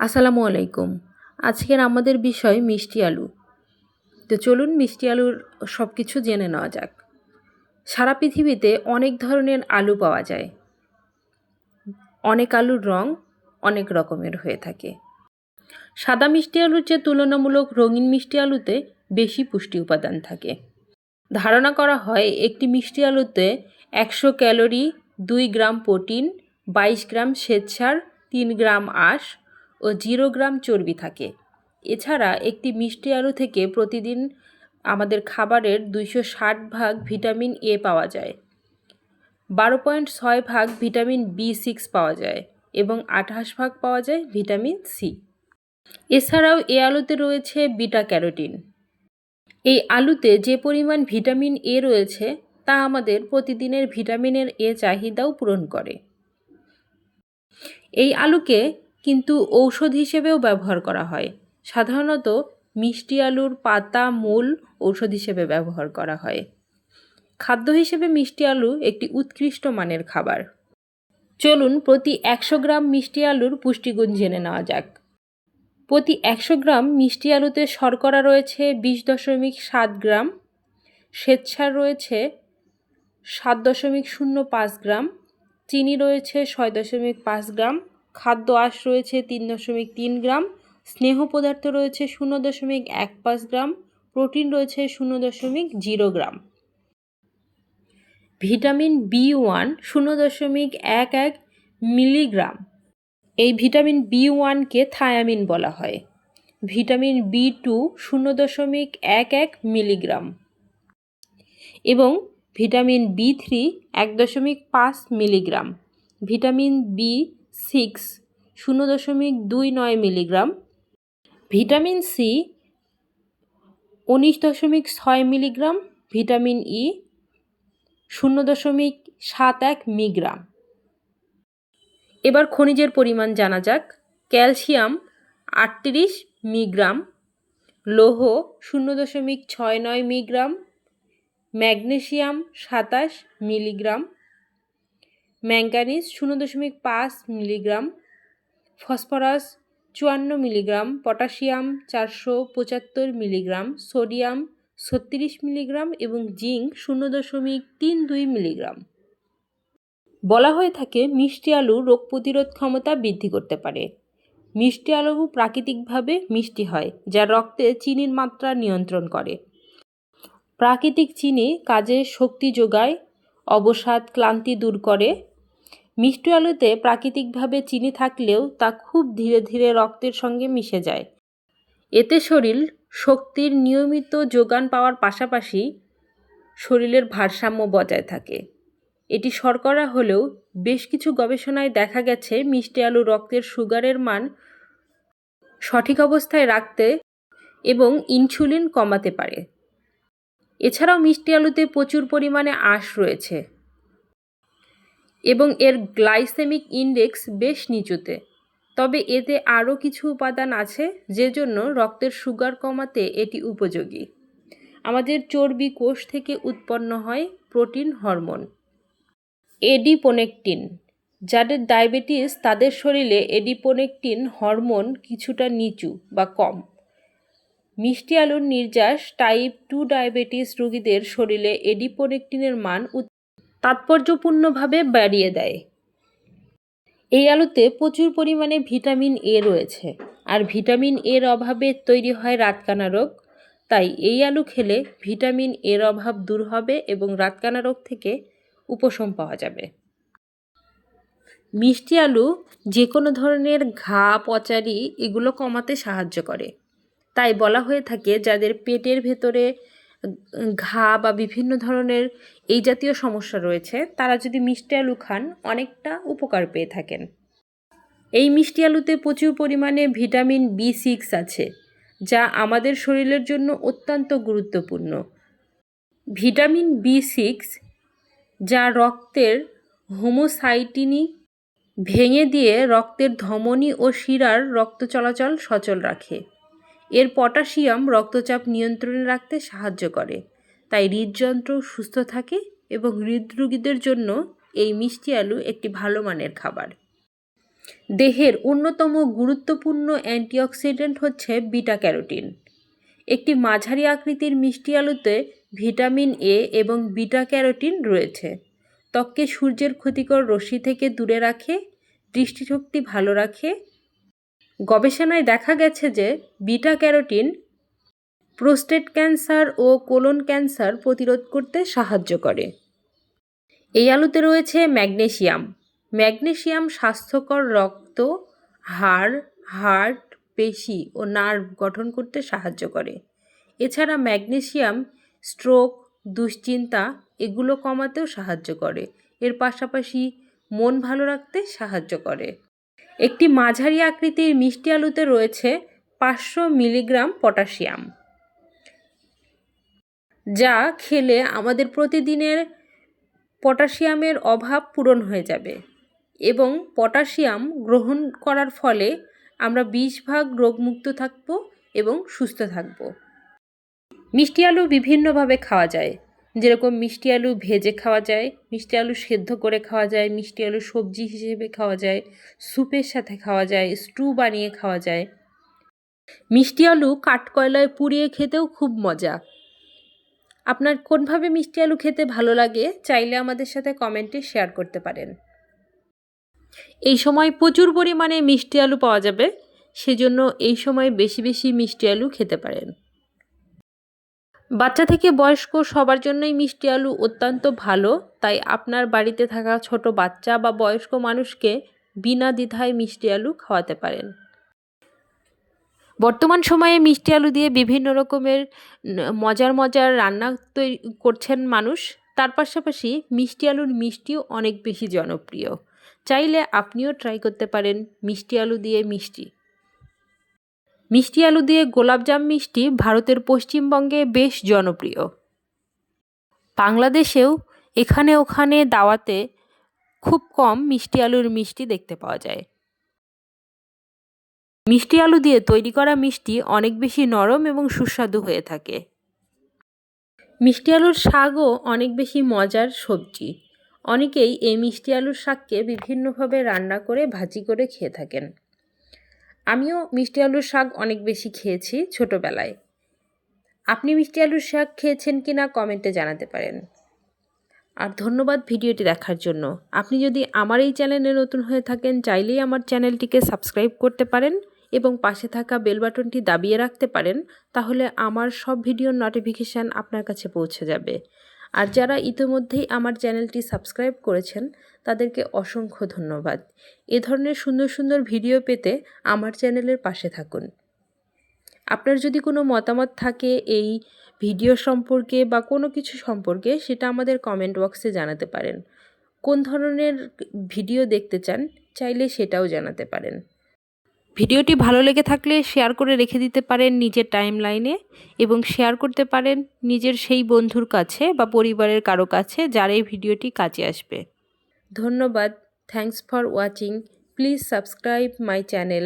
আসসালামু আলাইকুম। আজকের আমাদের বিষয় মিষ্টি আলু। তো চলুন মিষ্টি আলুর সব কিছু জেনে নেওয়া যাক। সারা পৃথিবীতে অনেক ধরনের আলু পাওয়া যায়। অনেক আলুর রং অনেক রকমের হয়ে থাকে। সাদা মিষ্টি আলুর চেয়ে তুলনামূলক রঙিন মিষ্টি আলুতে বেশি পুষ্টি উপাদান থাকে। ধারণা করা হয় একটি মিষ্টি আলুতে একশো ক্যালোরি, দুই গ্রাম প্রোটিন, বাইশ গ্রাম শ্বেতসার, তিন গ্রাম আঁশ ও জিরো গ্রাম চর্বি থাকে। এছাড়া একটি মিষ্টি আলু থেকে প্রতিদিন আমাদের খাবারের দুইশো ষাট ভাগ ভিটামিন এ পাওয়া যায়। বারো পয়েন্ট ছয় ভাগ ভিটামিন বি সিক্স পাওয়া যায় এবং আঠাশ ভাগ পাওয়া যায় ভিটামিন সি। এছাড়াও এ আলুতে রয়েছে বিটা ক্যারোটিন। এই আলুতে যে পরিমাণ ভিটামিন এ রয়েছে তা আমাদের প্রতিদিনের ভিটামিনের এ চাহিদাও পূরণ করে। এই আলুকে কিন্তু ঔষধ হিসেবেও ব্যবহার করা হয়। সাধারণত মিষ্টি আলুর পাতা, মূল ঔষধ হিসেবে ব্যবহার করা হয়। খাদ্য হিসেবে মিষ্টি আলু একটি উৎকৃষ্ট মানের খাবার। চলুন প্রতি একশো গ্রাম মিষ্টি আলুর পুষ্টিগুণ জেনে নেওয়া যাক। প্রতি একশো গ্রাম মিষ্টি আলুতে শর্করা রয়েছে বিশ দশমিক সাত গ্রাম, শ্বেতসার রয়েছে সাত দশমিক শূন্য পাঁচ গ্রাম, চিনি রয়েছে ছয় দশমিক পাঁচ গ্রাম খাদ্য আঁশ রয়েছে তিন দশমিক তিন গ্রাম, স্নেহ পদার্থ রয়েছে শূন্য দশমিক এক পাঁচ গ্রাম, প্রোটিন রয়েছে শূন্য দশমিক zero gram. Vitamin B one শূন্য দশমিক এক এক মিলিগ্রাম। এই ভিটামিন বি ওয়ানকে থায়ামিন বলা হয়। ভিটামিন বি টু শূন্য দশমিক এক এক মিলিগ্রাম। এবং ভিটামিন বি থ্রি এক দশমিক পাঁচ মিলিগ্রাম। ভিটামিন বি সিক্স, শূন্য দশমিক দুই নয় মিলিগ্রাম। ভিটামিন সি, উনিশ দশমিক ছয় মিলিগ্রাম। ভিটামিন ই, শূন্য দশমিক সাত এক মিগ্রাম। এবার খনিজের পরিমাণ জানা যাক। ক্যালসিয়াম আটত্রিশ মিগ্রাম, লৌহ শূন্য দশমিক ছয় নয় মিগ্রাম ম্যাগনেশিয়াম সাতাশ মিলিগ্রাম ম্যাঙ্গানিজ শূন্য দশমিক পাঁচ মিলিগ্রাম, ফসফরাস চুয়ান্ন মিলিগ্রাম, পটাশিয়াম চারশো পঁচাত্তর মিলিগ্রাম, সোডিয়াম ছত্রিশ মিলিগ্রাম এবং জিঙ্ক শূন্য দশমিক তিন দুই মিলিগ্রাম। বলা হয়ে থাকে মিষ্টি আলু রোগ প্রতিরোধ ক্ষমতা বৃদ্ধি করতে পারে। মিষ্টি আলু প্রাকৃতিকভাবে মিষ্টি হয়, যা রক্তে চিনির মাত্রা নিয়ন্ত্রণ করে। প্রাকৃতিক চিনি কাজে শক্তি যোগায়, অবসাদ ক্লান্তি দূর করে মিষ্টি আলুতে প্রাকৃতিকভাবে চিনি থাকলেও তা খুব ধীরে ধীরে রক্তের সঙ্গে মিশে যায়। এতে শরীর শক্তির নিয়মিত যোগান পাওয়ার পাশাপাশি শরীরের ভারসাম্য বজায় থাকে। এটি শর্করা হলেও বেশ কিছু গবেষণায় দেখা গেছে মিষ্টি আলু রক্তের সুগারের মান সঠিক অবস্থায় রাখতে এবং ইনসুলিন কমাতে পারে। এছাড়াও মিষ্টি আলুতে প্রচুর পরিমাণে আঁশ রয়েছে। এবং এর গ্লাইসেমিক ইন্ডেক্স বেশ নিচুতে। তবে এতে আরও কিছু উপাদান আছে যে জন্য রক্তের সুগার কমাতে এটি উপযোগী। আমাদের চর্বি কোষ থেকে উৎপন্ন হয় প্রোটিন হরমোন। এডিপোনেকটিন, যাদের ডায়াবেটিস তাদের শরীরে এডিপোনেকটিন হরমোন কিছুটা নিচু বা কম। মিষ্টি আলুর নির্যাস টাইপ টু ডায়াবেটিস রোগীদের শরীরে এডিপোনেকটিনের মান তাৎপর্যপূর্ণভাবে বাড়িয়ে দেয়। এই আলুতে প্রচুর পরিমাণে ভিটামিন এ রয়েছে। আর ভিটামিন এর অভাবে তৈরি হয় রাতকানা রোগ। তাই এই আলু খেলে ভিটামিন এর অভাব দূর হবে এবং রাতকানা রোগ থেকে উপশম পাওয়া যাবে। মিষ্টি আলু যে কোনো ধরনের ঘা, পচারি এগুলো কমাতে সাহায্য করে। তাই বলা হয়ে থাকে, যাদের পেটের ভেতরে ঘা বা বিভিন্ন ধরনের এই জাতীয় সমস্যা রয়েছে, তারা যদি মিষ্টি আলু খান, অনেকটা উপকার পেয়ে থাকেন। এই মিষ্টি আলুতে প্রচুর পরিমাণে ভিটামিন বি সিক্স আছে, যা আমাদের শরীরের জন্য অত্যন্ত গুরুত্বপূর্ণ। ভিটামিন বি সিক্স, যা রক্তের হোমোসাইটিনি ভেঙে দিয়ে রক্তের ধমনী ও শিরার রক্ত চলাচল সচল রাখে। এর পটাশিয়াম রক্তচাপ নিয়ন্ত্রণে রাখতে সাহায্য করে। তাই হৃদযন্ত্র সুস্থ থাকে এবং হৃদরোগীদের জন্য এই মিষ্টি আলু একটি ভালো মানের খাবার। দেহের অন্যতম গুরুত্বপূর্ণ অ্যান্টিঅক্সিডেন্ট হচ্ছে বিটা ক্যারোটিন একটি মাঝারি আকৃতির মিষ্টি আলুতে ভিটামিন এ এবং বিটা ক্যারোটিন রয়েছে। ত্বককে সূর্যের ক্ষতিকর রশ্মি থেকে দূরে রাখে, দৃষ্টিশক্তি ভালো রাখে গবেষণায় দেখা গেছে যে বিটা ক্যারোটিন প্রোস্টেট ক্যান্সার ও কোলন ক্যান্সার প্রতিরোধ করতে সাহায্য করে। এই আলুতে রয়েছে ম্যাগনেশিয়াম ম্যাগনেশিয়াম স্বাস্থ্যকর রক্ত, হাড়, হার্ট, পেশি ও নার্ভ গঠন করতে সাহায্য করে। এছাড়া ম্যাগনেশিয়াম স্ট্রোক, দুশ্চিন্তা এগুলো কমাতেও সাহায্য করে। এর পাশাপাশি মন ভালো রাখতে সাহায্য করে। একটি মাঝারি আকৃতির মিষ্টি আলুতে রয়েছে পাঁচশো মিলিগ্রাম পটাশিয়াম, যা খেলে আমাদের প্রতিদিনের পটাশিয়ামের অভাব পূরণ হয়ে যাবে এবং পটাশিয়াম গ্রহণ করার ফলে আমরা বিশ ভাগ রোগমুক্ত থাকব এবং সুস্থ থাকব। মিষ্টি আলু বিভিন্নভাবে খাওয়া যায়। যেরকম মিষ্টি আলু ভেজে খাওয়া যায়, মিষ্টি আলু সেদ্ধ করে খাওয়া যায়, মিষ্টি আলু সবজি হিসেবে খাওয়া যায়, স্যুপের সাথে খাওয়া যায়, স্টু বানিয়ে খাওয়া যায়। মিষ্টি আলু কাঠকয়লায় পুড়িয়ে খেতেও খুব মজা। আপনার কোনভাবে মিষ্টি আলু খেতে ভালো লাগে চাইলে আমাদের সাথে কমেন্টে শেয়ার করতে পারেন। এই সময় প্রচুর পরিমাণে মিষ্টি আলু পাওয়া যাবে, সেজন্য এই সময় বেশি বেশি মিষ্টি আলু খেতে পারেন। বাচ্চা থেকে বয়স্ক সবার জন্যই মিষ্টি আলু অত্যন্ত ভালো, তাই আপনার বাড়িতে থাকা ছোট বাচ্চা বা বয়স্ক মানুষকে বিনা দ্বিধায় মিষ্টি আলু খাওয়াতে পারেন। বর্তমান সময়ে মিষ্টি আলু দিয়ে বিভিন্ন রকমের মজার মজার রান্না তৈরি করছেন মানুষ। তার পাশাপাশি মিষ্টি আলুর মিষ্টিও অনেক বেশি জনপ্রিয়। চাইলে আপনিও ট্রাই করতে পারেন মিষ্টি আলু দিয়ে মিষ্টি। মিষ্টি আলু দিয়ে গোলাপজাম মিষ্টি ভারতের পশ্চিমবঙ্গে বেশ জনপ্রিয়। বাংলাদেশেও এখানে ওখানে দাওয়াতে খুব কম মিষ্টি আলুর মিষ্টি দেখতে পাওয়া যায়। মিষ্টি আলু দিয়ে তৈরি করা মিষ্টি অনেক বেশি নরম এবং সুস্বাদু হয়ে থাকে। মিষ্টি আলুর শাকও অনেক বেশি মজার সবজি। অনেকেই এই মিষ্টি আলুর শাককে বিভিন্নভাবে রান্না করে, ভাজি করে খেয়ে থাকেন। আমিও মিষ্টি আলুর শাক অনেক বেশি খেয়েছি ছোটোবেলায়। আপনি মিষ্টি আলুর শাক খেয়েছেন কি না কমেন্টে জানাতে পারেন। আর ধন্যবাদ ভিডিওটি দেখার জন্য। আপনি যদি আমার এই চ্যানেলে নতুন হয়ে থাকেন, চাইলেই আমার চ্যানেলটিকে সাবস্ক্রাইব করতে পারেন এবং পাশে থাকা বেল বাটনটি দাবিয়ে রাখতে পারেন, তাহলে আমার সব ভিডিওর নোটিফিকেশান আপনার কাছে পৌঁছে যাবে। আর যারা ইতিমধ্যেই আমার চ্যানেলটি সাবস্ক্রাইব করেছেন, তাদেরকে অসংখ্য ধন্যবাদ। এ ধরনের সুন্দর সুন্দর ভিডিও পেতে আমার চ্যানেলের পাশে থাকুন। আপনার যদি কোনো মতামত থাকে এই ভিডিও সম্পর্কে বা কোনো কিছু সম্পর্কে, সেটা আমাদের কমেন্ট বক্সে জানাতে পারেন। কোন ধরনের ভিডিও দেখতে চান, চাইলে সেটাও জানাতে পারেন। ভিডিওটি ভালো লেগে থাকলে শেয়ার করে রেখে দিতে পারেন নিজের টাইম লাইনে এবং শেয়ার করতে পারেন নিজের সেই বন্ধুর কাছে বা পরিবারের কারও কাছে যার এই ভিডিওটি কাজে আসবে। ধন্যবাদ। Thanks for watching please subscribe my channel